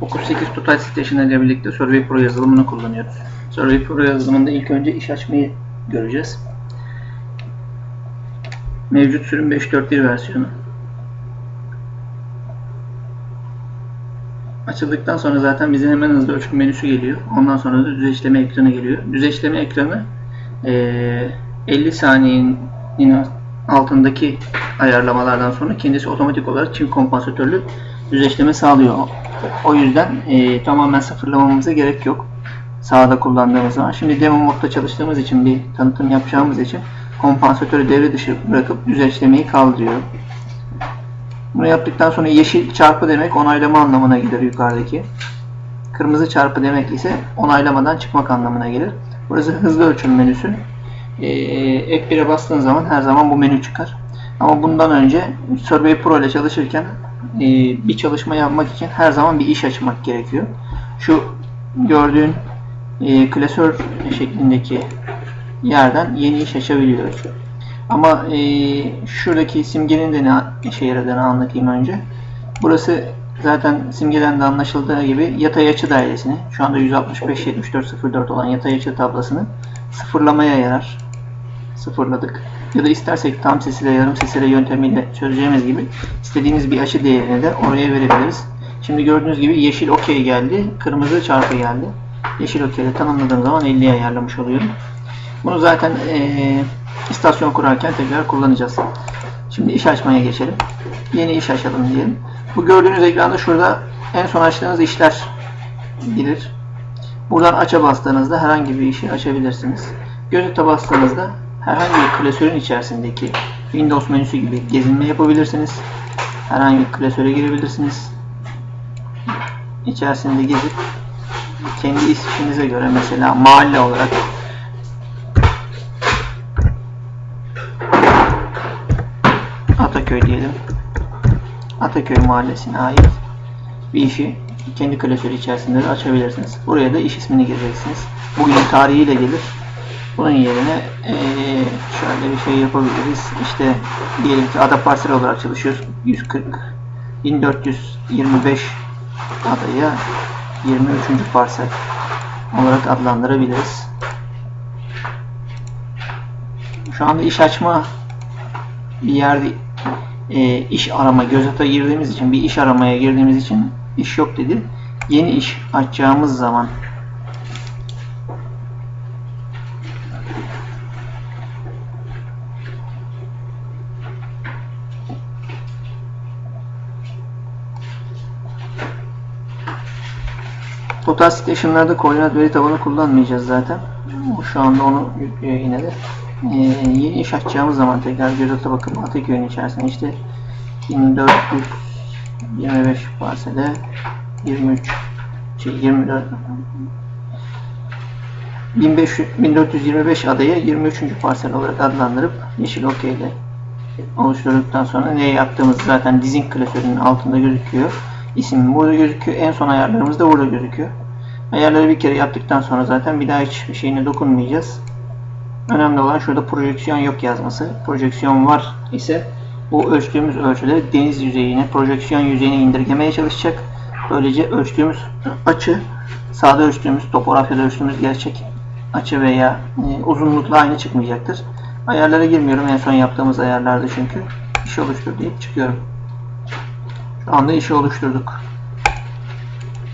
Focus 8 Total Station ile birlikte Survey Pro yazılımını kullanıyoruz. Survey Pro yazılımında ilk önce iş açmayı göreceğiz. Mevcut sürüm 5.4.1 versiyonu. Açıldıktan sonra zaten bize hemen hızlı ölçüm menüsü geliyor. Ondan sonra da düzeşleme ekranı geliyor. Düzeşleme ekranı eee, 50 saniyenin altındaki ayarlamalardan sonra kendisi otomatik olarak çift kompansatörlü düzeşleme sağlıyor. O yüzden eee, tamamen sıfırlamamıza gerek yok. Sağda kullandığımız zaman. Şimdi demo modda çalıştığımız için bir tanıtım yapacağımız için kompansatörü devre dışı bırakıp düzeşlemeyi kaldırıyorum. Bunu yaptıktan sonra yeşil çarpı demek onaylama anlamına gelir yukarıdaki. Kırmızı çarpı demek ise onaylamadan çıkmak anlamına gelir. Burası hızlı ölçüm menüsü. Ee, ek 1'e bastığın zaman her zaman bu menü çıkar. Ama bundan önce Survey Pro ile çalışırken e, bir çalışma yapmak için her zaman bir iş açmak gerekiyor. Şu gördüğün e, klasör şeklindeki yerden yeni iş açabiliyoruz. Ama e, şuradaki simgenin de ne işe yaradığını anlatayım önce. Burası zaten simgeden de anlaşıldığı gibi yatay açı dairesini, şu anda 165-74-04 olan yatay açı tablasını sıfırlamaya yarar. Sıfırladık. Ya da istersek tam sesiyle yarım sesiyle yöntemiyle çözeceğimiz gibi istediğimiz bir açı değerini de oraya verebiliriz. Şimdi gördüğünüz gibi yeşil okey geldi, kırmızı çarpı geldi. Yeşil okey ile tanımladığım zaman 50'ye ayarlamış oluyorum. Bunu zaten eee istasyon kurarken tekrar kullanacağız. Şimdi iş açmaya geçelim. Yeni iş açalım diyelim. Bu gördüğünüz ekranda şurada en son açtığınız işler gelir. Buradan aça bastığınızda herhangi bir işi açabilirsiniz. Gözete bastığınızda herhangi bir klasörün içerisindeki Windows menüsü gibi gezinme yapabilirsiniz. Herhangi bir klasöre girebilirsiniz. İçerisinde gezip kendi işinize göre mesela mahalle olarak Ataköy diyelim. Ataköy mahallesine ait bir işi kendi klasörü içerisinde de açabilirsiniz. Buraya da iş ismini gireceksiniz. Bugünün tarihiyle gelir. Bunun yerine eee, şöyle bir şey yapabiliriz. İşte diyelim ki ada parsel olarak çalışıyoruz. 140 1425 adaya 23. parsel olarak adlandırabiliriz. Şu anda iş açma bir yerde e, iş arama gözete girdiğimiz için bir iş aramaya girdiğimiz için iş yok dedi. Yeni iş açacağımız zaman Total Station'larda koordinat veri tabanı kullanmayacağız zaten. Şu anda onu yüklüyor yine de. Ee, yeni iş açacağımız zaman tekrar gözete bakıp Ataköy'ün içerisinde işte 1425 parsele 23 şey 24 1500, 1425 adaya 23. parsel olarak adlandırıp yeşil OK ile oluşturduktan sonra ne yaptığımız zaten dizin klasörünün altında gözüküyor. İsim burada gözüküyor. En son ayarlarımız da burada gözüküyor. Ayarları bir kere yaptıktan sonra zaten bir daha hiçbir şeyine dokunmayacağız. Önemli olan şurada projeksiyon yok yazması. Projeksiyon var ise bu ölçtüğümüz ölçüleri deniz yüzeyine, projeksiyon yüzeyine indirgemeye çalışacak. Böylece ölçtüğümüz açı, sağda ölçtüğümüz, topografyada ölçtüğümüz gerçek açı veya e, uzunlukla aynı çıkmayacaktır. Ayarlara girmiyorum. En son yaptığımız ayarlarda çünkü. İş oluştur deyip çıkıyorum. İşi oluşturduk.